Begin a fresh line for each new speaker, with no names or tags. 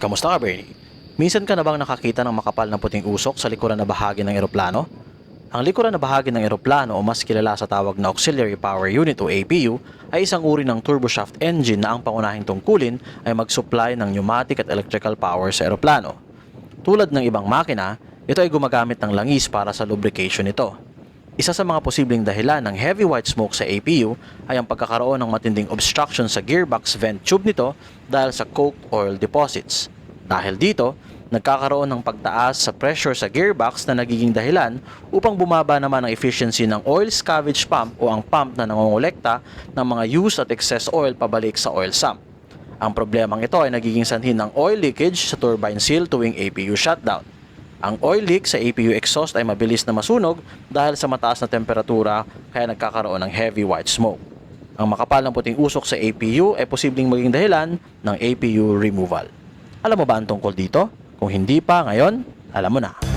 Kamusta ka, Bernie? Minsan ka na bang nakakita ng makapal na puting usok sa likuran na bahagi ng eroplano? Ang likuran na bahagi ng eroplano o mas kilala sa tawag na Auxiliary Power Unit o APU ay isang uri ng turboshaft engine na ang pangunahing tungkulin ay mag-supply ng pneumatic at electrical power sa eroplano. Tulad ng ibang makina, ito ay gumagamit ng langis para sa lubrication nito. Isa sa mga posibleng dahilan ng heavy white smoke sa APU ay ang pagkakaroon ng matinding obstruction sa gearbox vent tube nito dahil sa coked oil deposits. Dahil dito, nagkakaroon ng pagtaas sa pressure sa gearbox na nagiging dahilan upang bumaba naman ang efficiency ng oil scavenge pump o ang pump na nangongolekta ng mga used at excess oil pabalik sa oil sump. Ang problemang ito ay nagiging sanhin ng oil leakage sa turbine seal tuwing APU shutdown. Ang oil leak sa APU exhaust ay mabilis na masunog dahil sa mataas na temperatura kaya nagkakaroon ng heavy white smoke. Ang makapal ng puting usok sa APU ay posibleng maging dahilan ng APU removal. Alam mo ba ang tungkol dito? Kung hindi pa ngayon, alam mo na.